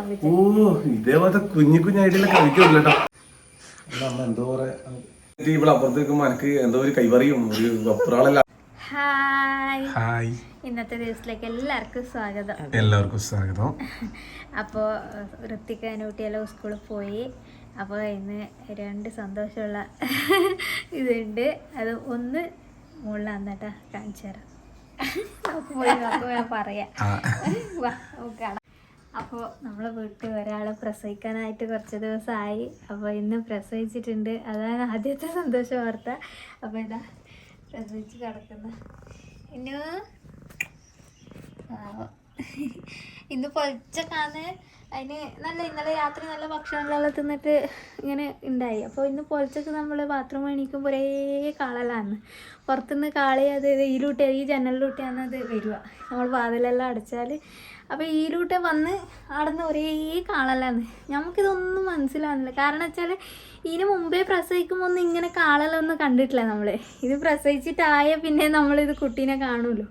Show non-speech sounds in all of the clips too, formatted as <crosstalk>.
ഓ ഇതേപോലത്തെ കുഞ്ഞു കുഞ്ഞായിട്ടുള്ള കളിക്കുമല്ലോ കേട്ടോ അമ്മ എന്തോ പറയാ ഇവിടെ അപ്പുറത്തേക്ക് എനിക്ക് എന്തോ ഒരു കൈവറിയും ഒരു അപ്പുറാളല്ല ഹായ്. ഹായ്. ഇന്നത്തെ ദിവസത്തിലേക്ക് എല്ലാവർക്കും സ്വാഗതം. എല്ലാവർക്കും സ്വാഗതം. അപ്പോൾ ഋത്തിക അനുകുട്ടിയെല്ലാം സ്കൂളിൽ പോയി. അപ്പോൾ ഇന്ന് രണ്ട് സന്തോഷമുള്ള ഇതുണ്ട്. അത് ഒന്ന് മുകളിലാണ് കേട്ടോ കാണിച്ചു തരാം. പോയി നോക്കുമ്പോൾ ഞാൻ പറയാം. കാണാം. അപ്പോൾ നമ്മളെ വീട്ടിൽ ഒരാൾ പ്രസവിക്കാനായിട്ട് കുറച്ച് ദിവസമായി. അപ്പോൾ ഇന്ന് പ്രസവിച്ചിട്ടുണ്ട്. അതാണ് ആദ്യത്തെ സന്തോഷ വാർത്ത. അപ്പോൾ ഇതാ പ്രസവിച്ച് കിടക്കുന്ന. ഇന്നു. ഇന്ന് പൊളിച്ചക്കാന്ന് അതിന് നല്ല ഇന്നലെ രാത്രി നല്ല ഭക്ഷണങ്ങളെല്ലാം തിന്നിട്ട് ഇങ്ങനെ ഉണ്ടായി. അപ്പോൾ ഇന്ന് പൊളിച്ചക്ക് നമ്മൾ ബാത്റൂം എണീക്കുമ്പോൾ ഒരേ കാളലാണ് പുറത്തുനിന്ന് കാളി അത് ഈലൂട്ടി ഈ ജനലിലൂട്ടിയാണ് അത് വരിക. നമ്മൾ വാതിലെല്ലാം അടച്ചാൽ അപ്പോൾ ഈലൂട്ടെ വന്ന് ആടുന്ന് ഒരേ കാളലാണ് നമുക്കിതൊന്നും മനസ്സിലാവുന്നില്ല. കാരണം വെച്ചാൽ ഇതിന് മുമ്പേ പ്രസവിക്കുമ്പോൾ ഒന്നും ഇങ്ങനെ കാളലൊന്നും കണ്ടിട്ടില്ല നമ്മൾ ഇത് പ്രസവിച്ചിട്ടായ പിന്നെ നമ്മളിത് കുട്ടീനെ കാണുമല്ലോ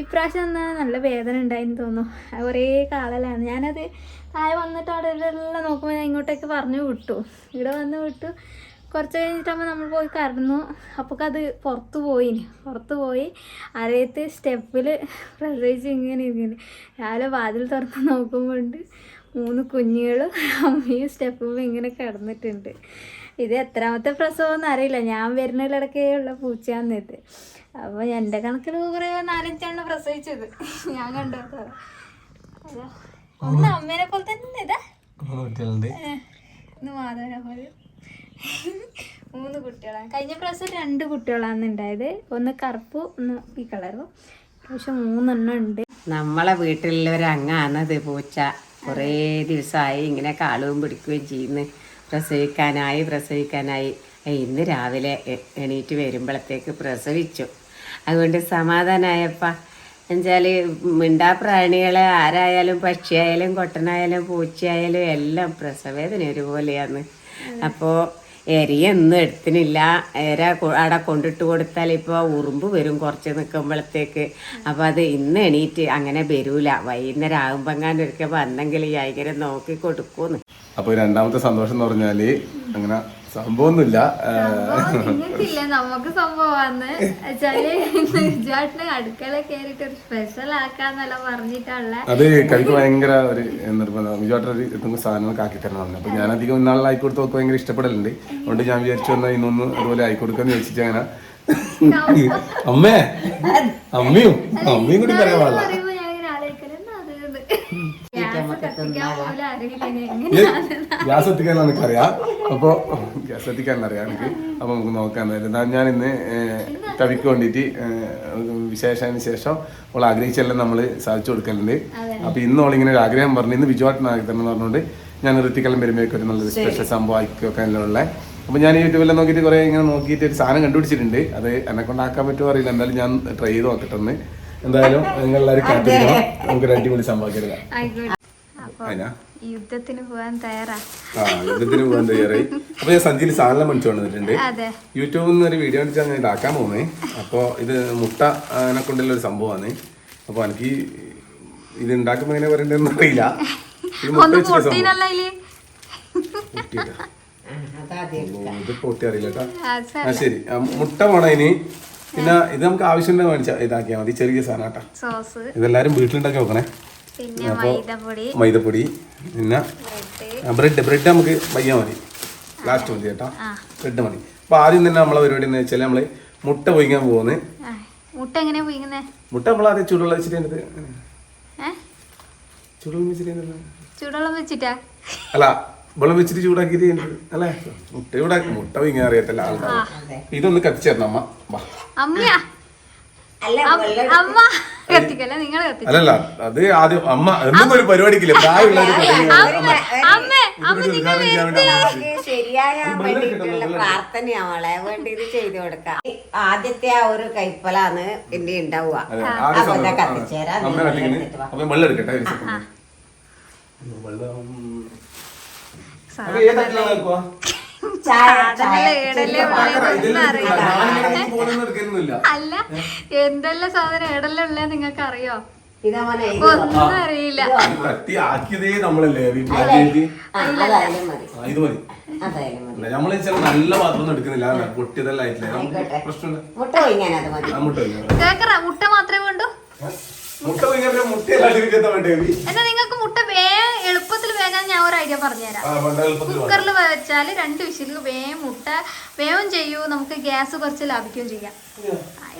ഇപ്രാവശ്യം എന്നാ നല്ല വേദന ഉണ്ടായിന്ന് തോന്നുന്നു. ഒരേ കാളലാണ് ഞാനത് താഴെ വന്നിട്ട് അവിടെ എല്ലാം നോക്കുമ്പോൾ ഞാൻ ഇങ്ങോട്ടേക്ക് പറഞ്ഞു വിട്ടു. ഇവിടെ വന്ന് വിട്ടു. കുറച്ച് കഴിഞ്ഞിട്ടാകുമ്പോൾ നമ്മൾ പോയി കറന്നു. അപ്പോൾ അത് പുറത്ത് പോയി പുറത്ത് പോയി അരയത്ത് സ്റ്റെപ്പിൽ പ്രസവിച്ച് ഇങ്ങനെ ഇരിക്കുന്നു. രാവിലെ വാതിൽ തുറന്ന് നോക്കുമ്പോണ്ട് മൂന്ന് കുഞ്ഞുങ്ങളും അമ്മയും സ്റ്റെപ്പും ഇങ്ങനെ കിടന്നിട്ടുണ്ട്. ഇത് എത്രാമത്തെ പ്രസവം അറിയില്ല. ഞാൻ വരുന്നതിലിടക്കേ ഉള്ള പൂച്ചയാന്ന് ഇത്. അപ്പോൾ എന്റെ കണക്കിൽ കുറേ നാലഞ്ചാണ് പ്രസവിച്ചത്. ഞാൻ കണ്ടു ഒന്ന് അമ്മേനെ പോലെ തന്നെ ഇതാ. മാധവനെ പോലെ. മൂന്ന് കുട്ടികളാണ്. കഴിഞ്ഞ പ്രാവശ്യം രണ്ട് കുട്ടികളാണ് ഉണ്ടായത്. ഒന്ന് കറുപ്പ് ഒന്ന് ഈ കളറും. പക്ഷെ മൂന്നെണ്ണം ഉണ്ട്. നമ്മളെ വീട്ടിലുള്ളൊരു ഇത് പൂച്ച. കുറേ ദിവസമായി ഇങ്ങനെ കാളവും പിടിക്കുകയും ചെയ്യുന്ന. പ്രസവിക്കാനായി പ്രസവിക്കാനായി. ഇന്ന് രാവിലെ എണീറ്റ് വരുമ്പോഴത്തേക്ക് പ്രസവിച്ചു. അതുകൊണ്ട് സമാധാനമായപ്പ എന്നുവെച്ചാൽ മിണ്ടാപ്രാണികളെ ആരായാലും പക്ഷിയായാലും കൊട്ടനായാലും പൂച്ചയായാലും എല്ലാം പ്രസവേദന ഒരുപോലെയാണ്. അപ്പോൾ എരിയൊന്നും എടുത്തിനില്ല. എര അവിടെ കൊണ്ടിട്ട് കൊടുത്താൽ ഇപ്പോൾ ഉറുമ്പ് വരും കുറച്ച് നിൽക്കുമ്പോഴത്തേക്ക്. അപ്പോൾ അത് ഇന്ന് എണീറ്റ് അങ്ങനെ വരൂല. വൈകുന്നേരം ആകുമ്പോൾ അങ്ങനെ ഒരിക്കൽ വന്നെങ്കിൽ ഈ ഭയങ്കര നോക്കി കൊടുക്കൂന്ന്. അപ്പോൾ രണ്ടാമത്തെ സന്തോഷം എന്ന് പറഞ്ഞാൽ അങ്ങനെ സംഭവമൊന്നുമില്ല. നിങ്ങൾക്കില്ല. നമുക്ക് സംഭവമാണ്. വെച്ചാൽ വിജുവാട്ടിന് അടുക്കള കയറിട്ട് ഒരു സ്പെഷ്യൽ ആക്കാന്നല്ല പറഞ്ഞിട്ടുള്ള. അത് കഴിക്ക് ഭയങ്കര ഒരു നിർബന്ധം. വിജോട്ടർ ഒരു എന്തെങ്കിലും സാധനങ്ങളൊക്കെ ആക്കി തരണം അപ്പൊ ഞാൻ അധികം ഇന്നാളിൽ ആയിക്കൊടുത്ത് നോക്കി ഭയങ്കര ഇഷ്ടപ്പെടലുണ്ട്. അതുകൊണ്ട് ഞാൻ വിചാരിച്ചു വന്നാൽ ഇന്നൊന്ന് അതുപോലെ ആയിക്കൊടുക്കാന്ന് ചോദിച്ചിട്ട് അങ്ങനെ. അമ്മേ അമ്മയും അമ്മയും കൂടി പറയാൻ പാടില്ല പറയുമ്പോ ഞാൻ ഇങ്ങനെ ആലോചിക്കൽ, എന്താ അത് ഇത്? ഗ്യാസ് എത്തിക്കാൻ എനിക്കറിയാം അപ്പൊ ഗ്യാസ് എത്തിക്കാൻ അറിയാം എനിക്ക്? അപ്പൊ നമുക്ക് നോക്കാൻ ഞാൻ ഇന്ന് കവിക്ക് വേണ്ടിയിട്ട് വിശേഷത്തിന് ശേഷം അവൾ ആഗ്രഹിച്ചെല്ലാം നമ്മൾ സാധിച്ചു കൊടുക്കലുണ്ട്. അപ്പൊ ഇന്ന് അവളിങ്ങനെ ഒരു ആഗ്രഹം പറഞ്ഞു. ഇന്ന് വിജുവാട്ടനാക്കി എന്ന് പറഞ്ഞുകൊണ്ട് ഞാൻ ഋത്തിക്കലം വരുമ്പോഴേക്കും ഒരു നല്ലൊരു സ്പെഷ്യൽ സംഭവം ആക്കിയൊക്കെ ഉള്ള. അപ്പൊ ഞാൻ യൂട്യൂബിലെല്ലാം നോക്കിയിട്ട് കുറെ ഇങ്ങനെ നോക്കിയിട്ട് ഒരു സാധനം കണ്ടുപിടിച്ചിട്ടുണ്ട്. അത് എന്നെ കൊണ്ടാക്കാൻ പറ്റുമോ അറിയില്ല. എന്തായാലും ഞാൻ ട്രൈ ചെയ്ത് നോക്കട്ടെ ഒന്ന്. എന്തായാലും നിങ്ങൾ എല്ലാവരും കാത്തിരിക്കണം. നമുക്കൊരു അടിപൊളി സംഭവം എടുക്കാം ആയിക്കോട്ടെ. അപ്പൊ അതിനാ യുദ്ധത്തിന് പോകാൻ തയ്യാറാ. ആ യുദ്ധത്തിന് പോകാൻ തയ്യാറായി. അപ്പൊ ഞാൻ സഞ്ചിയിൽ സാധനം മേടിച്ചു കൊണ്ടുവന്നിട്ടുണ്ട്. അതെ. യൂട്യൂബിൽ നിന്ന് ഒരു വീഡിയോ അടിച്ചാൽ ഞാൻ ഇതാക്കാൻ പോകുന്നേ അപ്പോൾ ഇത് മുട്ട അതിനെ കൊണ്ടുള്ള ഒരു സംഭവമാണ് അപ്പോൾ എനിക്ക് ഇത് ഉണ്ടാക്കുമ്പോൾ എങ്ങനെ പറയണ്ടെന്ന് അറിയില്ല. ഇത് പൊട്ടി അറിയില്ല കേട്ടോ. ആ, ആ ശരി. മുട്ട പോണതിന് ഇനി. പിന്നെ ഇത് നമുക്ക് ആവശ്യമുണ്ടെന്ന് മേടിച്ചാൽ ഇതാക്കിയാൽ മതി. ചെറിയ സാധനം കേട്ടോ. സോസ് ഇതെല്ലാവരും വീട്ടിലുണ്ടാക്കി നോക്കണേ പിന്നെ മൈദപ്പൊടി. മൈദപ്പൊടി പിന്നെ ബ്രെഡ്. ബ്രെഡ് നമുക്ക് പയ്യാൻ മതി. ലാസ്റ്റ് മതി കേട്ടോ. ബ്രെഡ് മതി. അപ്പോൾ ആദ്യം തന്നെ നമ്മളെ പരിപാടി എന്ന് വെച്ചാൽ നമ്മൾ മുട്ട പൊയ്ക്കാൻ പോകുന്നത് മുട്ട എങ്ങനെയാ പൊയ്ക്കുന്നത് മുട്ട നമ്മൾ ആദ്യം ചൂടുള്ള വെച്ചിട്ട് അല്ല വെള്ളം വെച്ചിട്ട് ചൂടാക്കിയിട്ട് അല്ലെ അല്ലേ? മുട്ട ചൂടാക്കി മുട്ട പൊയ്ക്കാൻ അറിയത്തില്ല ആൾക്കാർ ഇതൊന്ന് കത്തിച്ചു തരണം അമ്മ അമ്മ. കത്തിക്കല്ല? നിങ്ങൾ അല്ലല്ല അത് ആദ്യം അമ്മ എന്നും ഒരു പരിപാടിക്കില്ല? പ്രായമുള്ള ഒരു ശരിയായ അമ്മ അമ്മ ഇതൊരു ഉദ്ഘാടനം ചെയ്യാൻ വേണ്ടി. ഇത് ശരിയാകാൻ വേണ്ടിയിട്ടുള്ള പ്രാർത്ഥനയാവളെ വേണ്ടി ഇത് ചെയ്തു കൊടുക്കാം. ആദ്യത്തെ ആ ഒരു കൈപ്പലാണ് എന്റെ ഉണ്ടാവുക. അപ്പൊ കത്തിച്ചേരാ വെള്ളം എടുക്കട്ടെ. വെള്ളം. അല്ല എന്തെല്ലാം സാധനം ഏടല്ലേ ഉള്ളേ നിങ്ങൾക്ക് അറിയോ ഒന്നും അറിയില്ല. ആക്കിയതേ നമ്മളല്ലേ ഇത് മതി. നമ്മൾ ചില നല്ല പാത്രം എടുക്കുന്നില്ല പൊട്ടിയതെല്ലാം ആയിട്ടില്ല. പ്രശ്നമില്ല. മുട്ട മാത്രമേ വേണ്ടൂ? മുട്ട ഒഴിഞ്ഞാൽ മുട്ടയല്ല അടിവിക്കാത്ത വേണ്ടേ എന്നാ നിങ്ങൾക്ക് മുട്ട വേഗം എളുപ്പത്തിൽ ഞാൻ പറഞ്ഞുതരാം. കുക്കറിൽ വെച്ചാൽ രണ്ട് വിസിലിൽ വേഗം മുട്ട വേഗം ചെയ്യൂ നമുക്ക് ഗ്യാസ് കുറച്ച് ലാഭിക്കുകയും ചെയ്യാം.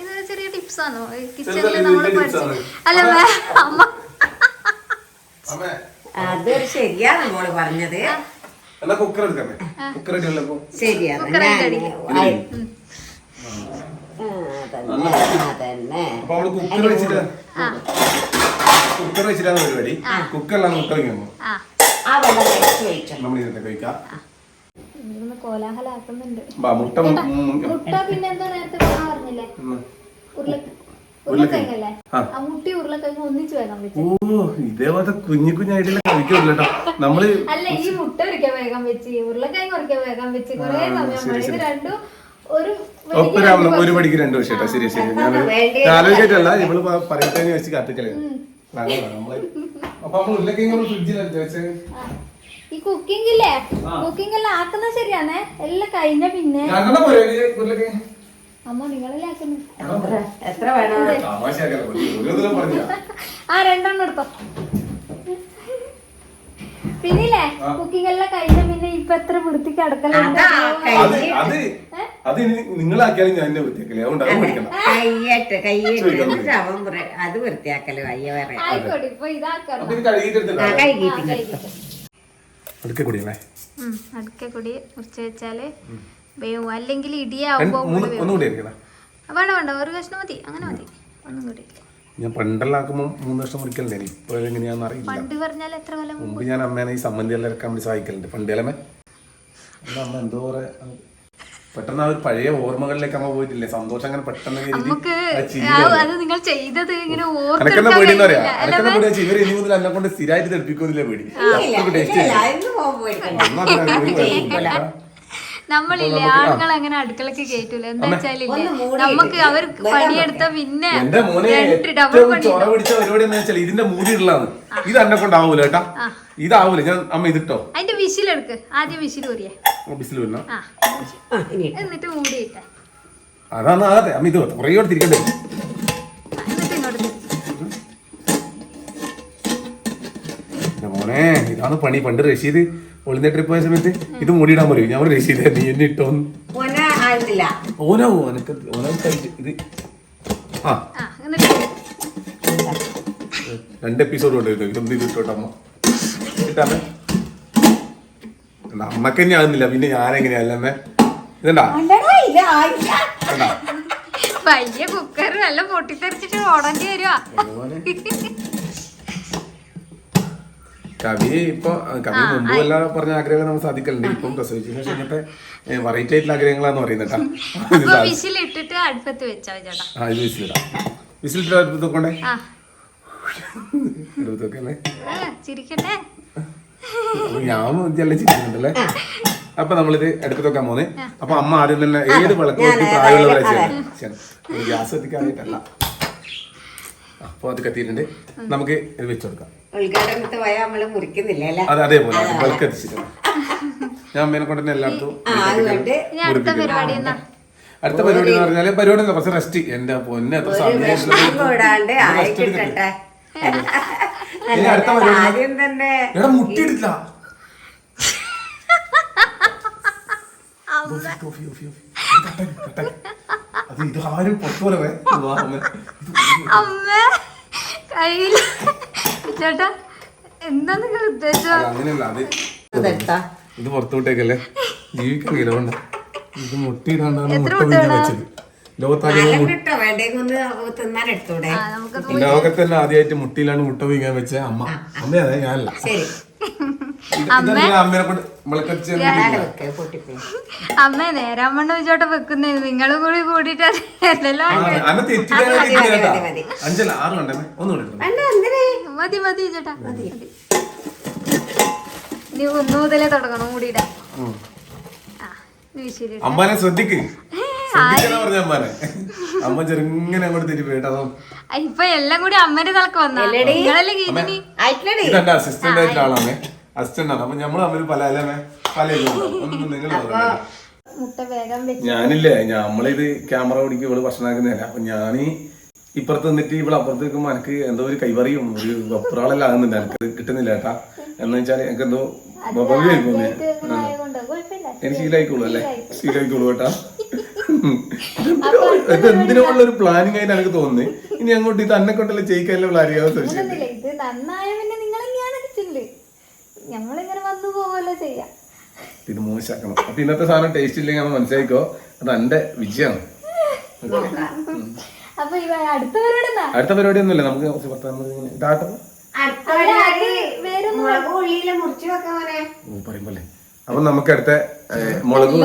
ഇതൊരു ചെറിയ ടിപ്സ് ആണോ. കിച്ചണിൽ നമ്മൾ പഠിച്ചു അല്ല അമ്മ. അമ്മേ, അതൊരു ശരിയാണ് മോൾ പറഞ്ഞത്. കുക്കർ കുക്കർ ശരിയാണ്. കുക്കർ വെച്ചിട്ടാണ് പരിപാടി. കുക്കറിലാണ് മുട്ട ആ ആ വെള്ളം കഴിച്ചു. കഴിച്ചു നമ്മൾ ഇതിന്റെ കഴിക്കാം. കോലാഹലാക്കുന്നുണ്ട് മുട്ട മുട്ട പിന്നെ എന്താ നേരത്തെ പറഞ്ഞില്ലേ ഉരുളക്കിഴങ്ങല്ലേ? ആ. മുട്ടി ഉരുളക്കിഴങ്ങ് ഒന്നിച്ചു ഓ ഇതേപോലത്തെ കുഞ്ഞു കുഞ്ഞായിട്ടുള്ള കഴിക്കില്ല കേട്ടോ. നമ്മൾ അല്ല ഈ മുട്ട ഒരിക്കാൻ വേഗം വെച്ച് ഉരുളക്കിഴങ്ങ് ഒരിക്കൽ വേഗം വെച്ച് കൊറേ സമയം വേണം. ഇത് രണ്ടും ഒരു പടിക്ക് രണ്ടു വർഷം കേട്ടോ. ശരി ശരി. ഞാൻ ആലോചിച്ചിട്ടല്ല ഇവൾ നമ്മൾ പറയട്ടെ വെച്ച് കാത്തിക്കളെ ഈ കുക്കിംഗ് ഇല്ലേ? കുക്കിംഗ് എല്ലാം ആക്കുന്നത് ശരിയാണേ എല്ലാം കഴിഞ്ഞ പിന്നെ? അമ്മ നിങ്ങളല്ലേ ആക്കുന്നു ആ രണ്ടെണ്ണം എടുത്തോ. പിന്നില്ലേ? കുക്കിംഗ് എല്ലാം കഴിഞ്ഞ പിന്നെ ഇപ്പൊ എത്ര വൃത്തിക്ക് അടുക്കലുണ്ട് അത് അത് അത് ഇനി നിങ്ങളാക്കിയാലും ഞാൻ വൃത്തിയാക്കലേ വൃത്തിയാക്കില്ലേ. അതുകൊണ്ട് അത് പഠിക്കണം കയ്യേറ്റ് കയ്യേറ്റ് ശവം അത് വൃത്തിയാക്കലോ അയ്യ വേറെ. ആയിക്കോട്ടെ ഇപ്പൊ ഇതാക്കണം അപ്പൊ ഇത് കഴുകിയിട്ട് ആ കഴുകിയിട്ട്. അടുക്ക കുടിയല്ലേ അടുക്കെ കൂടി മുറിച്ച് വെച്ചാൽ വേവും. അല്ലെങ്കിൽ ഇടിയാവുമ്പോ വേണ്ട വേണ്ട ഒരു കഷ്ണം മതി. അങ്ങനെ മതി. ഒന്നും കൂടി. ഞാൻ പണ്ടെല്ലാം ആക്കുമ്പോൾ മൂന്ന് വർഷം മുറിക്കലുണ്ട്. ഇപ്പോൾ എങ്ങനെയാണെന്ന് അറിയില്ല. പണ്ട് പറഞ്ഞാൽ എത്ര കൊല്ലം മുമ്പ് ഞാൻ അമ്മേനെ ഈ സമ്മന്തി എല്ലാം ഇറക്കാൻ വേണ്ടി സഹായിക്കലുണ്ട്. പണ്ടേലമ്മേ അല്ല അമ്മ? എന്തോ കുറെ പെട്ടെന്ന് ആ ഒരു പഴയ ഓർമ്മകളിലേക്ക് അമ്മ പോയിട്ടില്ലേ? സന്തോഷം അങ്ങനെ പെട്ടെന്ന് പേടി അനക്കെന്നെ ഓർത്തെടുക്കാൻ പേടിയെന്ന് പറയാ. അല്ല, പേടി? വെച്ചാൽ ഇവർ ഇനി മുതൽ എന്നെ കൊണ്ട് സ്ഥിരമായിട്ട് തെളിപ്പിക്കുന്നില്ല പേടി? നമ്മളില്ലേ ആണുങ്ങൾ അങ്ങനെ അടുക്കളക്ക് കേറ്റൂല. എന്താ വെച്ചാലില്ലേ? നമുക്ക് അവർ പണിയെടുത്ത പിന്നെ എന്റെ മോനെ ഏറ്റവും ചൊറ പിടിച്ച പരിപാടി എന്താ വെച്ചാൽ ഇതിന്റെ മൂടി ഇടലാണ്. ഇത് എന്നെ കൊണ്ടാവൂല കേട്ടാ. ഇതാവൂല. ഞാൻ അമ്മ ഇതിട്ടോ? അതിന്റെ വിശിലെടുക്ക് ആദ്യം വിശിൽ ഊരിയേ. വരണ ഇനി എന്നിട്ട് മൂടി അതാണ് അതെ അമ്മ ഇത് കുറേ തിരിക്കണ്ടേ? ആ, ഇങ്ങോട്ട് തിരിച്ച്. എന്റെ മോനെ ഇതാണ് പണി. പണ്ട് റഷീദ് ഒളിന്റെ ട്രിപ്പ് പോയ സമയത്ത് ഇത് മൂടിയിടാൻ പറയും. ഞാൻ പറയും, റഷീദ് നീ എന്നെ ഇട്ടോന്ന് ഓന ആയിട്ടില്ല. ഓനോ ഓനക്ക് ഓനോ ഇത്. ആ. രണ്ട് എപ്പിസോഡ് ഉണ്ടായിരുന്നു ഇത് ഇതൊന്നും ഇത് ഇട്ടോട്ടെ അമ്മ. ഇട്ടാമേ. എന്താ അമ്മയ്ക്ക് തന്നെ ആകുന്നില്ല പിന്നെ ഞാൻ അമ്മേ. ഇതണ്ടാ വലിയ കുക്കർ നല്ല പൊട്ടിത്തെറിച്ചിട്ട് ഓടേണ്ടി വരുവാ. കവി ഇപ്പൊ കവി മുമ്പ് വല്ല പറഞ്ഞ ആഗ്രഹങ്ങൾ നമ്മൾ സാധിക്കലുണ്ട്. ഇപ്പം പ്രസവിച്ചതിന് ശേഷം ഇങ്ങനത്തെ വെറൈറ്റി ആയിട്ടുള്ള ആഗ്രഹങ്ങളാന്ന് പറയുന്നത് വിസിലിട്ട് അടുപ്പത്ത് കൊണ്ടേ ആ അടുപ്പത്ത് വെക്കല്ലേ? ചിരിക്കട്ടെ. ഞാൻ ചെല്ലാം ചിരിക്കുന്നുണ്ടല്ലേ? അപ്പൊ നമ്മളിത് അടുപ്പത്ത് വെക്കാൻ പോന്നെ. അപ്പൊ അമ്മ ആദ്യം തന്നെ ഏത് വിളക്ക് നോക്കി പ്രായമുള്ളവരെ ചെയ്യണം ഗ്യാസ് എത്തിക്കാനായിട്ടല്ല അപ്പൊ അത് കത്തിയിട്ടുണ്ട്. നമുക്ക് ഇത് വെച്ചു കൊടുക്കാം ഉദ്ഘാടനത്തെ പോയാൽ നമ്മൾ മുറിക്കുന്നില്ല അല്ലേ? അത് അതേപോലെ അത് ഞാൻ അമ്മേനെ കൊണ്ട് തന്നെ എല്ലായിടത്തും അടുത്ത പരിപാടി അടുത്ത പരിപാടി എന്ന് പറഞ്ഞാൽ പരിപാടി കുറച്ച് റെസ്റ്റ് എന്റെ പൊന്നെ എത്ര സമയം വിഷമം കൂടാണ്ട് ആയി അടുത്ത പരിപാടി ആദ്യം തന്നെ എടാ മുട്ടിയിട്ടില്ല. അത് ഇത് ആരും പുറത്തു പോലെ അമ്മ ചേട്ടാ എന്താ നിങ്ങൾ ഉദ്ദേശം? അങ്ങനെയല്ല അത് അതെടുത്താ ഇത് പുറത്തു വിട്ടേക്കല്ലേ ജീവിക്കാൻ കിലോണ്ട ഇത് മുട്ടിയിടാണ്ടാണ് മുട്ട വീഴാൻ വെച്ചത്. ലോകത്താകെ നല്ല കിട്ടോ വേണ്ടെങ്കിൽ ഒന്ന് ആ നമുക്ക് ലോകത്ത് തന്നെ ആദ്യമായിട്ട് മുട്ടിയിലാണ് മുട്ട വീങ്ങാൻ വെച്ച അമ്മ. അമ്മയതെ ഞാനല്ല. അമ്മ നേരാമണ്ണ വെച്ചോട്ടെ വെക്കുന്നേ. നിങ്ങളും കൂടി അന്ന മതി, മതി, ചേട്ടാ. മതി. ഇനി ഒന്നു മുതലേ തുടങ്ങണം കൂടിയിടാം ആ നീ അമ്മാനെ ശ്രദ്ധിക്ക്. ശ്രദ്ധിക്കാനാ പറഞ്ഞ അമ്മാനെ? അമ്മ ചെറുങ്ങനെ അങ്ങോട്ട് തിരിപ്പ് കേട്ടോ ഇപ്പൊ എല്ലാം കൂടി അമ്മന്റെ തലക്ക് വന്നാ. നിങ്ങളല്ലേ ഗീതിനി? ആയിട്ടില്ലടി ഇതെന്റെ അസിസ്റ്റന്റ് ആയിട്ട് ആളാണ് അസിസ്റ്റന്റ് ആണ്. അപ്പൊ നമ്മൾ തമ്മിൽ പല അല്ലേ പല ഇതുണ്ടാവും. ഒന്നും നിങ്ങൾ നോക്കണ്ട. മുട്ട വേഗം വെച്ച് ഞാനില്ലേ നമ്മളിത് ക്യാമറ പിടിക്കും ഇവൾ ഭക്ഷണം ആക്കുന്നതല്ല അപ്പൊ ഞാൻ ഇപ്പുറത്ത് നിന്നിട്ട് ഇവിടെ അപ്പുറത്ത് നിൽക്കുമ്പോ എനിക്ക് എന്തോ ഒരു കൈവറിയും ഒരു വെപ്രാളെല്ലാം ആകുന്നുണ്ട്. എനിക്ക് കിട്ടുന്നില്ല കേട്ടാ. എന്ന് വെച്ചാൽ എനിക്ക് എന്തോ ആയതുകൊണ്ട് എനിക്ക് ശീലായിക്കോളൂ അല്ലേ? ശീലായിക്കോളൂ കേട്ടാ. ഇത് എന്തിനുള്ള ഒരു പ്ലാനിങ് ആയിട്ട് എനിക്ക് തോന്നുന്നത് ഇനി അങ്ങോട്ട് ഇത് അന്നെ കൊണ്ടല്ലേ ചെയ്യിക്കാനുള്ള സംശയം ഇത് നന്നായ പിന്നെ നിങ്ങൾ ഞാൻ അടിച്ചില്ലേ ഞങ്ങളിങ്ങനെ വന്നു പോവല്ലോ ചെയ്യാം. ഇത് മോശമാക്കണം അപ്പൊ ഇന്നത്തെ സാധനം ടേസ്റ്റ് ഇല്ലെങ്കിൽ നമ്മൾ മനസ്സിലാക്കോ അത് എന്റെ വിജയമാണ്. അടുത്ത പരിപാടി ഒന്നുമില്ല നമുക്ക് കുറച്ച് പറയുമ്പോലെ അപ്പൊ നമുക്ക് അടുത്ത മുളക്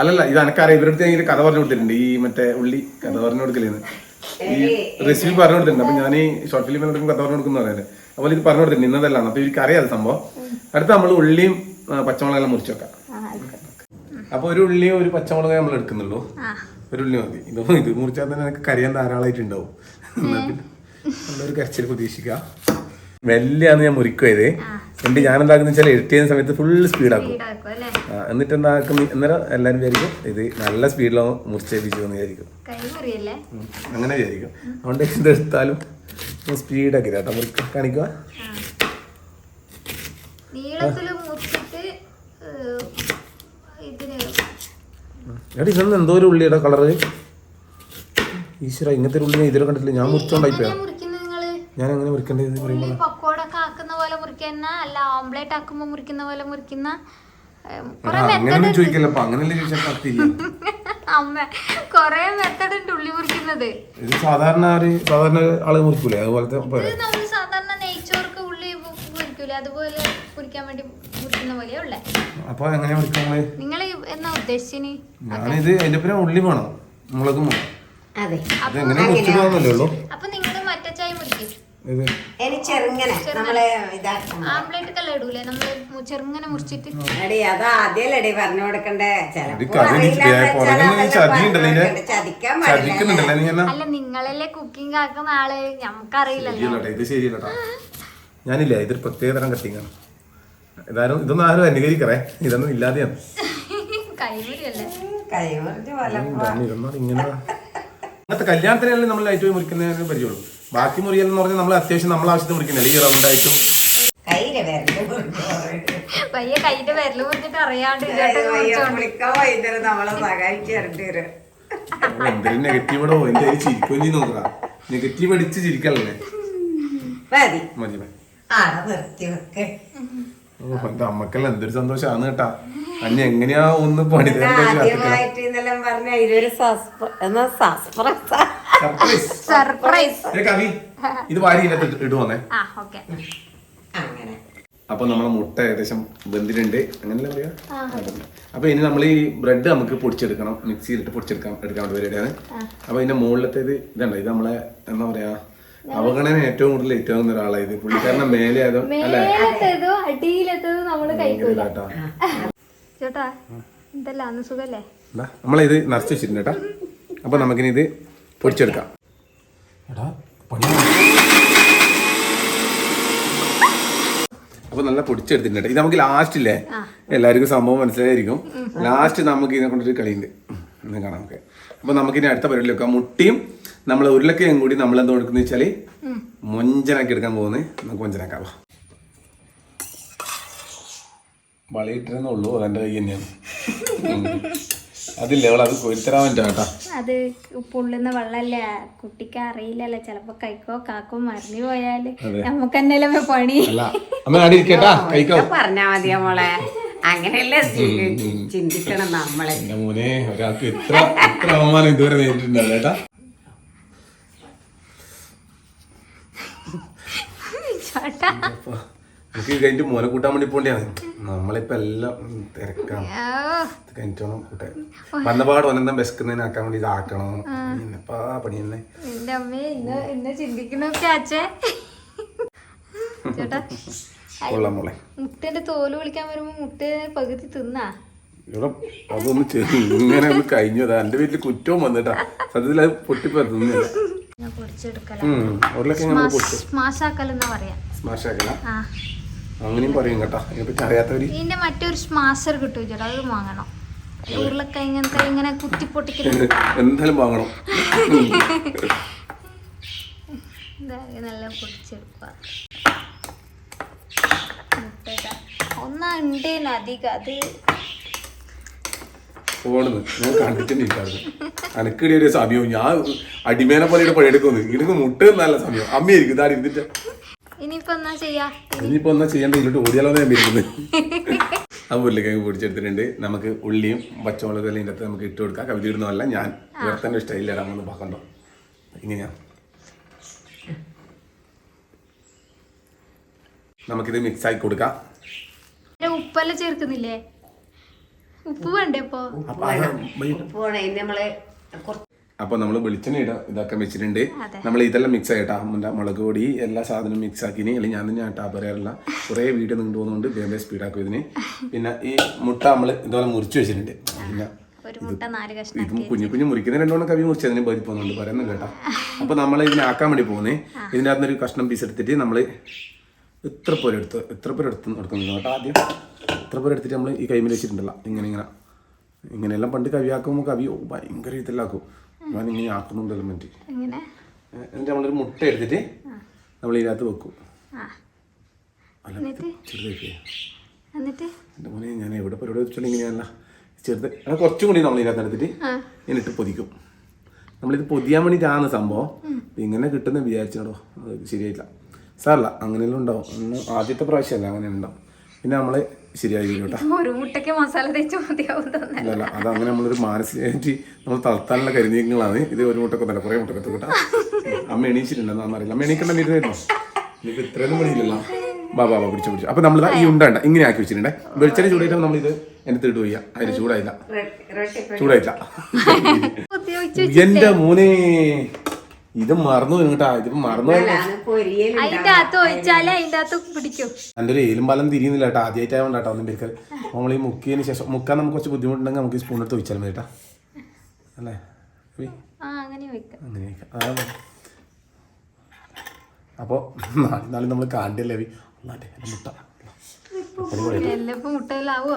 അല്ലല്ല ഇത് എനക്കറിയാം ഇവരുടെ അടുത്ത് ഞാൻ കഥ പറഞ്ഞു കൊടുത്തിട്ടുണ്ട്. ഈ മറ്റേ ഉള്ളി കഥ പറഞ്ഞു കൊടുക്കലേന്ന്. ഈ റെസിപ്പി പറഞ്ഞു കൊടുത്തിട്ടുണ്ട്. അപ്പൊ ഞാൻ ഈ ഷോർട്ട് ഫിലിം കഥ പറഞ്ഞു കൊടുക്കുന്ന പറയുന്നത്. അപ്പോൾ ഇത് പറഞ്ഞു കൊടുത്തിട്ടുണ്ട്. ഇന്നതല്ല. അപ്പൊ ഇവർക്ക് അറിയാം സംഭവം. അടുത്ത നമ്മൾ ഉള്ളിയും പച്ചമുളകെല്ലാം മുറിച്ചു വെക്കാം. അപ്പൊ ഒരു ഉള്ളിയും ഒരു പച്ചമുളകേ നമ്മൾ എടുക്കുന്നുള്ളൂ. ഒരു ഉള്ളി മതി. ഇത് ഇത് മുറിച്ചാൽ തന്നെ എനിക്ക് കരിയാൻ ധാരാളമായിട്ടുണ്ടാവും നല്ലൊരു കരച്ചിൽ പ്രതീക്ഷിക്കാം. മെല്ലെയാണ് ഞാൻ മുറിക്കുയത് എന്നിട്ട് ഞാൻ എന്താക്കുന്ന വെച്ചാൽ എഡിറ്റ് ചെയ്യുന്ന സമയത്ത് ഫുൾ സ്പീഡാക്കും എന്നിട്ട് എന്താക്കും അന്നേരം എല്ലാവരും വിചാരിക്കും ഇത് നല്ല സ്പീഡിലോ മുറിച്ചേപ്പിച്ചു എന്ന് വിചാരിക്കും. അങ്ങനെ വിചാരിക്കും. അതുകൊണ്ട് എന്തെടുത്താലും സ്പീഡാക്കി കേട്ടോ. മുറിക്ക കാണിക്കുക എടാ ഇതൊന്നും എന്തോ ഒരു ഉള്ളിയുടെ കളറ് ഈശ്വര ഇങ്ങനത്തെ ഒരു ഉള്ളി ഞാൻ ഇതിലെ കണ്ടിട്ടില്ല. ഞാൻ മുറിച്ചോണ്ടായിപ്പോയാ? ഞാൻ അങ്ങനെ മുറിക്കേണ്ടത് പറയുമ്പോൾ ഉള്ളി പക്കോട ഒക്കെ ആക്കുന്ന പോലെ മുറിക്കുന്ന അല്ല ഓംലേറ്റ് ആക്കുമ്പോ മുറിക്കുന്ന പോലെ മുറിക്കുന്ന അങ്ങനെയൊന്നും ചോദിക്കല്ല അപ്പൊ അങ്ങനെയല്ലേ ചോദിച്ചാൽ കത്തില്ല <laughs> അമ്മ കൊറേ മെത്തഡ് ഉണ്ട് ഉള്ളി മുറിക്കുന്നത്. ഇത് സാധാരണ ഒരു സാധാരണ ആൾ മുറിക്കൂലേ? അതുപോലത്തെ ഇത് നമ്മൾ സാധാരണ നെയ്ച്ചോർക്ക് ഉള്ളി മുറിക്കൂലേ? അതുപോലെ മുറിക്കാൻ വേണ്ടി മുറിക്കുന്ന പോലെ ഉള്ളേ. അപ്പൊ എങ്ങനെ മുറിക്കാൻ നിങ്ങൾ എന്നാ ഉദ്ദേശിച്ചിന്? ഞാനിത് അതിന്റെ പിന്നെ ഉള്ളി വേണം മുളകും വേണം. അതെ. അപ്പൊ നിങ്ങൾ ഇനി ചെറുങ്ങനെ നമ്മളെ ഇതാക്കണം ആംപ്ലേറ്റ് ഒക്കെ ഇടൂലേ? നമ്മൾ മു- ചെറുങ്ങനെ മുറിച്ചിട്ട്. എടി അത് ആദ്യമല്ലടി പറഞ്ഞു കൊടുക്കണ്ടേ? ചതിക്കാൻ പാടില്ല അല്ല നിങ്ങളല്ലേ കുക്കിംഗ് ആക്കുന്ന ആൾ. ഞമ്മക്കറിയില്ലല്ലോ. ശരിയല്ലട്ടെ ഇത് ശരിയല്ലട്ടാ ഞാനില്ല ഇതൊരു പ്രത്യേക തരം കട്ടിങ്ങാണ് ഇതാരും ഇതൊന്നും ആരും അനുകരിക്കറേ ഇതൊന്നും ഇല്ലാതെയാണ് ഇങ്ങനത്തെ ഇതൊന്നും ഇങ്ങനെ അങ്ങനത്തെ കല്യാണത്തിനല്ലേ നമ്മൾ ഏറ്റവും മുറിക്കുന്നതിന് പരിചയമുള്ളൂ. ബാക്കി മുറിയൽ എന്ന് പറഞ്ഞാൽ നമ്മൾ അത്യാവശ്യം നമ്മൾ ആവശ്യത്തിന് മുറിക്കുന്നില്ല? ഈ റൗണ്ട് ആയിട്ടും. പയ്യെ കൈന്റെ വിരൽ മുറിഞ്ഞിട്ട് അറിയാണ്ട് എന്തെങ്കിലും നെഗറ്റീവോടോ എന്റെ കയ്യിൽ ചിരിക്കുകയും നോക്കുക. നെഗറ്റീവ് അടിച്ച് ചിരിക്കല്ലേ മതി. എന്റെ അമ്മക്കെല്ലാം എന്തൊരു സന്തോഷാണ് കേട്ടാ. അന്നെ എങ്ങനെയാ ഒന്ന് പണി പിന്നെ സസ്പ്രസ് സർപ്രൈസ് കവി ഇത് വാരി ഇതിനകത്ത് ഇടുവന്നേ. ആ ഓക്കെ. അങ്ങനെ. അപ്പൊ നമ്മളെ മുട്ട ഏകദേശം വെന്തിട്ടുണ്ട്. അങ്ങനെയല്ലേ പറയാ? അപ്പൊ ഇനി നമ്മൾ ഈ ബ്രെഡ് നമുക്ക് പൊടിച്ചെടുക്കണം. മിക്സിയിലിട്ട് പൊടിച്ചെടുക്കാൻ എടുക്കാൻ വേണ്ടി വരികയാണ് അപ്പൊ ഇതിന്റെ മുകളിലത്തേത് ഇതുണ്ട് ഇത് നമ്മളെ എന്താ പറയാ അവഗണന ഏറ്റവും കൂടുതൽ ഏറ്റവും ഒരാളാണ് ഇത്. പുള്ളിക്കാരനെ മേലെ ആയതോ അല്ലെ? മേലത്തതോ അടിയിലെത്തതോ നമ്മൾ കഴിക്കൂല ചേട്ടാ അന്ന് സുഖല്ലേ? നമ്മളിത് നിറച്ച് വെച്ചിട്ടുണ്ട് കേട്ടാ. അപ്പൊ നമുക്കിനി ഇത് പൊടിച്ചെടുക്കാം. എടാ പണി അപ്പൊ നല്ല പൊടിച്ചെടുത്തിട്ടുണ്ട്. ഇത് നമുക്ക് ലാസ്റ്റ് ഇല്ലേ? എല്ലാവർക്കും സംഭവം മനസ്സിലായിരിക്കും. ലാസ്റ്റ് നമുക്ക് ഇതിനെ കൊണ്ടൊരു കളിയുണ്ട്. എന്ന് കാണാം നമുക്ക്. അപ്പൊ നമുക്കിനി അടുത്ത പരിപാടി വെക്കാം മുട്ടിയും നമ്മൾ ഉരുളക്കയും കൂടി നമ്മൾ എന്താ കൊടുക്കുന്നത് വെച്ചാൽ മൊഞ്ചനാക്കി എടുക്കാൻ പോകുന്നത്. നമുക്ക് മൊഞ്ചനാക്കാം. വാ. വളയിട്ടിരുന്നേ ഉള്ളൂ. അതെന്റെ കൈ തന്നെയാണ്. <laughs> അതില്ല? അവളത് അത് കൊരുത്തരാൻ പറ്റാ കേട്ടാ അത് പൊള്ളുന്ന വെള്ളല്ല? കുട്ടിക്ക് അറിയില്ലല്ലോ. ചിലപ്പോ കൈക്കോ കാക്കോ മറിഞ്ഞു പോയാൽ നമുക്ക് തന്നെയല്ലേ പണി. അല്ല അമ്മ ആടി ഇരിക്കട്ടാ. കഴിക്കോ പറഞ്ഞാ മതിയാ മോളെ? അങ്ങനെയല്ലേ ചിന്തിക്കണം നമ്മളെ. എന്റെ മോനെ ഒരാൾക്ക് ഇത്ര ഇത്ര അവമാനം ഇതുവരെ നേരിട്ടുണ്ടല്ലോ ഏട്ടാ ചേട്ടാ. എനിക്ക് കഴിഞ്ഞിട്ട് മോനെ കൂട്ടാൻ വേണ്ടി പോണ്ടിയാണ് നമ്മളിപ്പോ എല്ലാം തിരക്കാണ്. കഴിഞ്ഞിട്ടോണം കൂട്ടെ വന്നപാട് ഒന്നെന്താ ബെസ്ക്കുന്നതിനാക്കാൻ വേണ്ടി ഇതാക്കണം. പണി തന്നെ. എന്റെ അമ്മേ ഇന്ന് ഇന്ന് ചിന്തിക്കണൊക്കെ അച്ഛേ ചേട്ടാ കൊള്ളാം മോളെ. മുട്ടന്റെ തോൽ വിളിക്കാൻ വരുമ്പോ മുട്ട പകുതി തിന്നാ? ഇവിടെ അതൊന്ന് ഇങ്ങനെ ഒന്ന് കഴിഞ്ഞതാ എന്റെ വീട്ടിൽ കുറ്റവും വന്നിട്ടാ. സത്യത്തിൽ അത് പൊട്ടിപ്പോ ഉരുളക്കിഴങ്ങ് സ്മാഷാക്കലെന്ന് പറയാം. അങ്ങനെയും പറയും കേട്ടോ. ഇതിനെപ്പറ്റി അറിയാത്തവര് ഇതിന്റെ മറ്റൊരു സ്മാഷർ കിട്ടും ചേട്ടാ അത് വാങ്ങണം. ഉരുളക്കിഴങ്ങനത്തെ ഇങ്ങനെ കുത്തി എന്തായാലും വാങ്ങണം. നല്ല പൊടിച്ചെടുക്കുക മുട്ടയിടാ. ഒന്നാ ഉണ്ടേനു അധികം അത് പോണെന്ന്. ഞാൻ കണ്ടിട്ടുണ്ടായിരുന്നു അനക്കിടെ ഒരു സമയവും. ഞാൻ അടിമേനെ പോലെ പണിയെടുക്കുന്നു ഇടയ്ക്ക് മുട്ട നല്ല സമയം അമ്മയായിരിക്കും. ഇതാ ഇരുന്നിട്ട് ഇനിയിപ്പോ എന്നാ ചെയ്യാ? ഇനിയിപ്പോ എന്നാ ചെയ്യേണ്ട? ഇതിലോട്ട് ഓടിയാലോ ഞാൻ ആ ഉരുളക്കിഴങ്ങ് പൊടിച്ചെടുത്തിട്ടുണ്ട്. നമുക്ക് ഉള്ളിയും പച്ചമുളക് എല്ലാം ഇതിന്റെ അകത്ത് നമുക്ക് ഇട്ട് കൊടുക്കാം. കവിത ഇടുന്നതല്ല ഞാൻ വേറെ തന്നെ സ്റ്റൈലിൽ ഇടാമെന്ന് പാക്കണ്ടോ ഇങ്ങനെയാ. നമുക്കിത് മിക്സ് ആക്കി കൊടുക്കാം. ഉപ്പെല്ലാം ചേർക്കുന്നില്ലേ? ഉപ്പ് വേണ്ടേ ഇപ്പൊ? അപ്പൊ നമ്മൾ വെളിച്ചെണ്ണ ഇടാം ഇതൊക്കെ വെച്ചിട്ടുണ്ട്. നമ്മൾ ഇതെല്ലാം മിക്സ് ആയിട്ടാ മുളക് പൊടി എല്ലാ സാധനവും മിക്സ് ആക്കിനി അല്ലെങ്കിൽ ഞാൻ തന്നെ ആട്ടാ പറയാറില്ല കുറെ വീഡിയോ നിങ്ങൾ പോകുന്നതുകൊണ്ട് വേറെ സ്പീഡാക്കും ഇതിന്. പിന്നെ ഈ മുട്ട നമ്മൾ ഇതുപോലെ മുറിച്ച് വെച്ചിട്ടുണ്ട്. പിന്നെ ഇതും കുഞ്ഞു കുഞ്ഞു മുറിക്കുന്ന രണ്ടോണം കവി മുറിച്ച് അതിന് ബോധി പോകുന്നുണ്ട്. പറയുന്നു കേട്ടോ. അപ്പൊ നമ്മൾ ഇതിനെ ആക്കാൻ വേണ്ടി പോകുന്നേ. ഇതിന്റെ അകത്തുനിന്ന് ഒരു കഷ്ണം പീസ് എടുത്തിട്ട് നമ്മൾ ഇത്ര പേര് എടുത്ത് എത്ര പേര് എടുത്ത് എടുക്കുന്നു കേട്ടോ ആദ്യം. ഇത്ര പേര് എടുത്തിട്ട് നമ്മൾ ഈ കൈമിൽ വെച്ചിട്ടുണ്ടല്ലോ. ഇങ്ങനെ ഇങ്ങനെ. ഇങ്ങനെയെല്ലാം പണ്ട് കവിയാക്കുമ്പോൾ കവി ഭയങ്കര ഇതിലാക്കും ഞാൻ ഇങ്ങനെ ആക്കുന്നുണ്ട് എലമെന്റ് എന്നിട്ട് നമ്മളൊരു മുട്ട എടുത്തിട്ട് നമ്മൾ ഇതിനകത്ത് വെക്കും. എന്റെ മോനെ ഞാൻ എവിടെ പരിപാടി വെച്ചാൽ ഇങ്ങനെയല്ല ചെറുത്. അത് കുറച്ചും കൂടി നമ്മൾ ഇതിനകത്ത് എടുത്തിട്ട് എന്നിട്ട് പൊതിക്കും. നമ്മളിത് പൊതിയാൻ വേണ്ടിയിട്ടാണ് സംഭവം. ഇങ്ങനെ കിട്ടുന്ന വിചാരിച്ചോ അത് ശരിയായില്ല സാറല്ല അങ്ങനെയെല്ലാം ഉണ്ടാവും. ആദ്യത്തെ പ്രാവശ്യമല്ല അങ്ങനെ ഉണ്ടാവും. പിന്നെ നമ്മൾ ശരിയായി വരും കേട്ടോ മസാല തേച്ച് അത് അങ്ങനെ നമ്മളൊരു മാനസികമായിട്ട് നമ്മൾ തളർത്താനുള്ള കരുതിയങ്ങളാണ് ഇത് ഒരു മുട്ടൊക്കെ തന്നെ കുറേ മുട്ടൊക്കെ കേട്ടോ. അമ്മ എണീച്ചിട്ടുണ്ടെന്നറിയില്ല അമ്മ എണീക്കണ്ട ഇരുന്നായിരുന്നോ ഇനിയിപ്പോൾ ഇത്രയൊന്നും പണിയില്ലല്ലോ ബാ ബാ പിടിച്ചു പിടിച്ചു. അപ്പൊ നമ്മൾ ഈ ഉണ്ട ഇങ്ങനെ ആക്കി വെച്ചിട്ടുണ്ട്. വെളിച്ചെണ്ണ ചൂടായിട്ട് നമ്മൾ ഇത് എന്റെ ഇട്ട് പോയി അതിന് ചൂടായില്ല. ചൂടായില്ല. <laughs> എന്റെ മോനെ. ഇത് മറന്നു കേട്ടാ. ഇതിപ്പോ മറന്നു എന്റെ പൊരിയൽ അതിന്റെ അകത്ത് ഒഴിച്ചാലേ അതിന്റെ അകത്ത് പിടിക്കും. എന്റെ ഒരു ഏലും പാലം തിരിയുന്നില്ല കേട്ടോ. ആദ്യമായിട്ടാണ് കേട്ടോ ഒന്നും പേർക്ക് നമ്മൾ ഈ മുക്കിയതിന് ശേഷം മുക്കാൻ നമുക്ക് കുറച്ച് ബുദ്ധിമുട്ടുണ്ടെങ്കിൽ നമുക്ക് ഈ സ്പൂൺ എടുത്ത് ഒഴിച്ചാൽ മതി കേട്ടാ. അല്ലേ? ആ അങ്ങനെ. അപ്പോൾ നാളെ നമ്മൾ കാണ്ടിയല്ലേ എന്റെ മുട്ട. അപ്പൊ മുട്ടയിലാവുക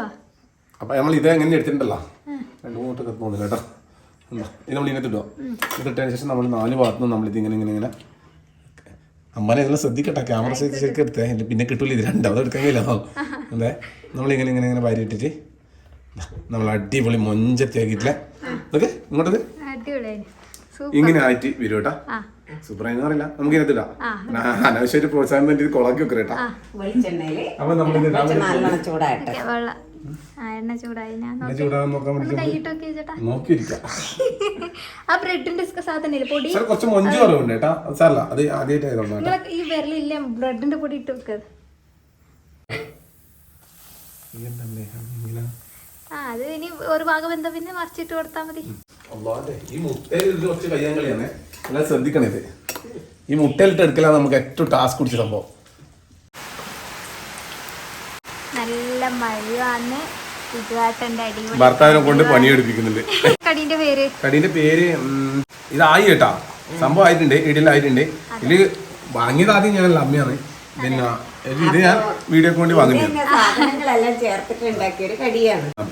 നമ്മൾ ഇത് എങ്ങനെ എടുത്തിട്ടുണ്ടല്ലോ? രണ്ടു മൂന്ന് മുട്ട പോകുന്നില്ല കേട്ടോ. ഇത് നമ്മൾ ഇതിനകത്ത് ഇടുക ഇത് ഇട്ടതിന് ശേഷം നമ്മൾ നാല് ഭാഗത്തുനിന്ന് നമ്മളിത് ഇങ്ങനെ ഇങ്ങനെ ഇങ്ങനെ. അമ്മനെ ഇതെല്ലാം ശ്രദ്ധിക്കട്ടെ. ക്യാമറ ശരിക്കും എടുത്തേ. പിന്നെ കിട്ടൂല ഇത് രണ്ടാമത് എടുക്കാൻ കഴിയില്ല. അതെ. നമ്മളിങ്ങനെ ഇങ്ങനെ ഇങ്ങനെ വാരി ഇട്ടിട്ട് നമ്മൾ അടിപൊളി മൊഞ്ചത്തി ആക്കിയിട്ടില്ലേ ഓക്കെ ഇങ്ങോട്ടത്. ഇങ്ങനെ ആയിട്ട് വരും കേട്ടാ. സൂപ്പർ സൂപ്പറായെന്ന് പറയില്ല. നമുക്ക് ഇതിനകത്ത് ഇടാം. അനാവശ്യമായിട്ട് പ്രോത്സാഹനം കൊളാക്കി വെക്കറേട്ടാ അപ്പൊ നല്ലോണം ചൂടായിട്ട് എണ്ണ ചൂടായി. ഞാൻ <laughs> ആ ബ്രെഡിന്റെ സാധനം പൊടി? കുറച്ച് മൊഞ്ച് കുറവുണ്ട് കേട്ടാ. അത് സാറല്ല അത് ആദ്യമായിട്ട് ആയതുകൊണ്ട് കേട്ടോ നിങ്ങളെ ഈ വിരലില്ലേ ബ്രെഡിന്റെ പൊടി ഇട്ട് വെക്കത് ആ അത് ഇനി ഒരു ഭാഗം എന്താ പിന്നെ മറിച്ചിട്ട് കൊടുത്താൽ മതി. ഈ മുട്ടയിൽ കുറച്ച് ശ്രദ്ധിക്കണേ ഈ മുട്ടയിലിട്ട് എടുക്കലാണ് നമുക്ക് ഏറ്റവും ടാസ്ക് പിടിച്ച സംഭവം. നല്ല മഴയാണ്. ഭർത്താവിനെ കൊണ്ട് പണിയെടുപ്പിക്കുന്നുണ്ട്. കടീന്റെ പേര്? കടീന്റെ പേര് ഇതായി കേട്ടാ. സംഭവം ആയിട്ടുണ്ട് ഇടയിലായിട്ടുണ്ട് ഇതിൽ വാങ്ങിയത് ആദ്യം ഞാൻ അമ്മയാണ്. പിന്നെ ഇത് ഞാൻ വീഡിയോക്ക് വേണ്ടി വാങ്ങുന്നതാണ്.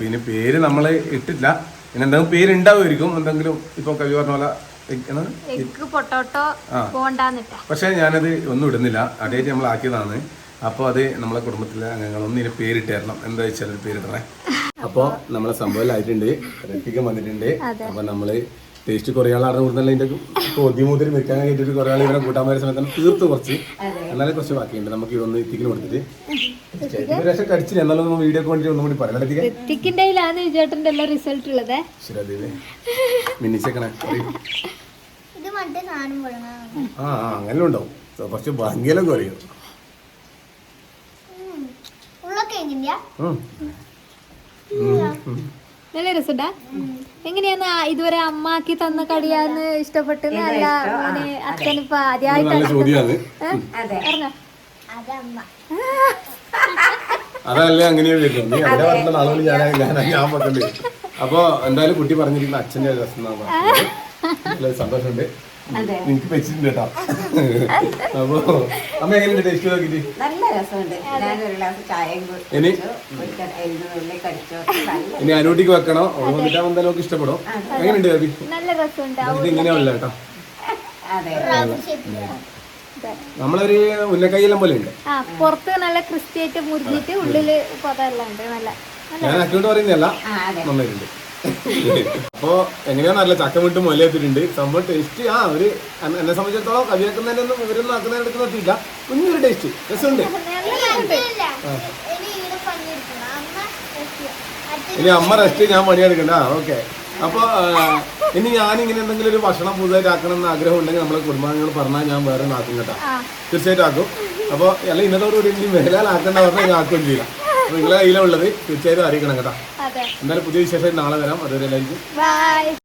പിന്നെ പേര് നമ്മൾ ഇട്ടില്ല പിന്നെ എന്തെങ്കിലും പേര് ഉണ്ടാവുമായിരിക്കും എന്തെങ്കിലും ഇപ്പൊ കവി പറഞ്ഞ പോലെ പക്ഷെ ഞാനത് ഒന്നും ഇടുന്നില്ല. അതേറ്റ് നമ്മൾ ആക്കിയതാണ് അപ്പോൾ അത് നമ്മളെ കുടുംബത്തിലെ അംഗങ്ങളൊന്നും ഇതിന് പേരിട്ടായിരുന്നു എന്താ വെച്ചാൽ ഒരു പേരിടണേ? അപ്പോൾ നമ്മളെ സംഭവമായിട്ടുണ്ട് റെപ്പിക്കം വന്നിട്ടുണ്ട്. അപ്പോൾ നമ്മൾ ടേസ്റ്റ് കുറേ ആൾ കൂടുതൽ കൊടുത്തല്ല ഇതിന്റെ കൊതി മുതൽ നിൽക്കാൻ കഴിഞ്ഞിട്ട് കുറേ ആൾ ഇവരെ കൂട്ടാൻ പോയ സമയത്ത് തീർത്ത് കുറച്ച്. എന്നാലും കുറച്ച് ബാക്കിയുണ്ട്. നമുക്ക് ഇതൊന്ന് ഇത്തിക്കിന് കൊടുത്തിട്ട്. രസം കടിച്ചില്ല. എന്നാലും നമ്മൾ വീഡിയോ വേണ്ടി ഒന്നും കൂടി പറയാം റിസൾട്ട് ഉള്ളത്. ശരി മിന്നിച്ചേക്കണേ. ആ അങ്ങനെ ഉണ്ടാവും. കുറച്ച് ഭംഗിയെല്ലാം കുറയും. നല്ല രസണ്ടാ? എങ്ങനെയാന്ന് ഇതുവരെ അമ്മാക്കി തന്ന കടിയാന്ന് ഇഷ്ടപ്പെട്ടത് അല്ല അങ്ങനെ അച്ഛനിപ്പോ ഇത് ആദ്യമായിട്ട് അതെ. പറഞ്ഞോ. <laughs> അതല്ലേ അങ്ങനെയാ നീ എന്റെ പറഞ്ഞ നാളുകൾ ഞാൻ ഞാൻ അപ്പൊ എന്തായാലും കുട്ടി പറഞ്ഞിരിക്കുന്ന അച്ഛന്റെ രസം സന്തോഷമുണ്ട്. നിനക്ക് വെച്ചിട്ടുണ്ട് കേട്ടോ. അപ്പൊ അമ്മ എങ്ങനെയുണ്ട്? ടേസ്റ്റ് നോക്കിട്ട് നല്ല രസമുണ്ട്. ഞാനൊരു ഗ്ലാസ് ചായയും ഇനി? അനൂട്ടിക്ക് വെക്കണോ? ഓണം വന്നിട്ട് എന്തായാലും നമുക്ക് ഇഷ്ടപ്പെടും എങ്ങനെയുണ്ട് കവി ഇങ്ങനെയല്ല കേട്ടോ. അതെ. നമ്മളൊരു ഉന്നക്കൈയെല്ലാം പോലെ ഉണ്ട്. ആ പുറത്ത് നല്ല ക്രിസ്പിയായിട്ട് മുറിഞ്ഞിട്ട് ഉള്ളിൽ പതെല്ലാം ഉണ്ട്. നല്ല ഞാൻ അക്കൗണ്ട് പറയുന്നതല്ല. ആ അതെ എങ്ങനെയാ നല്ല ചക്ക വിട്ട് മുലയെത്തിയിട്ടുണ്ട്. സംഭവം ടേസ്റ്റ് ആ ഒരു എന്നെ സംബന്ധിച്ചിടത്തോളം കവിയാക്കുന്നതിന്റെ ഒന്നും ഇവരൊന്നും ആക്കുന്ന എടുക്കുന്ന എത്തിയില്ല കുഞ്ഞൊരു ടേസ്റ്റ് രസമുണ്ട്. ഇനി അമ്മ റെസ്റ്റ് ഞാൻ പണിയെടുക്കണ്ട. ഓക്കെ അപ്പൊ ഇനി ഞാൻ ഇങ്ങനെ എന്തെങ്കിലും ഒരു ഭക്ഷണം പുതുതായിട്ട് ആക്കണം എന്ന് ആഗ്രഹം ഉണ്ടെങ്കിൽ നമ്മളെ കുടുംബാംഗങ്ങൾ പറഞ്ഞാൽ ഞാൻ വേറെ ആക്കും കേട്ടോ തീർച്ചയായിട്ടും ആക്കും. അപ്പോൾ അല്ല ഇന്നത്തോടുകൂടി ഇനി മേലാൽ ആക്കേണ്ട പറഞ്ഞാൽ ഞാൻ ആക്കുകയും ചെയ്യാം നിങ്ങളെ കയ്യിലുള്ളത് തീർച്ചയായിട്ടും അറിയിക്കണം കേട്ടോ. എന്തായാലും പുതിയ വിശേഷം നാളെ വരാം. അതുവരെ എല്ലാവർക്കും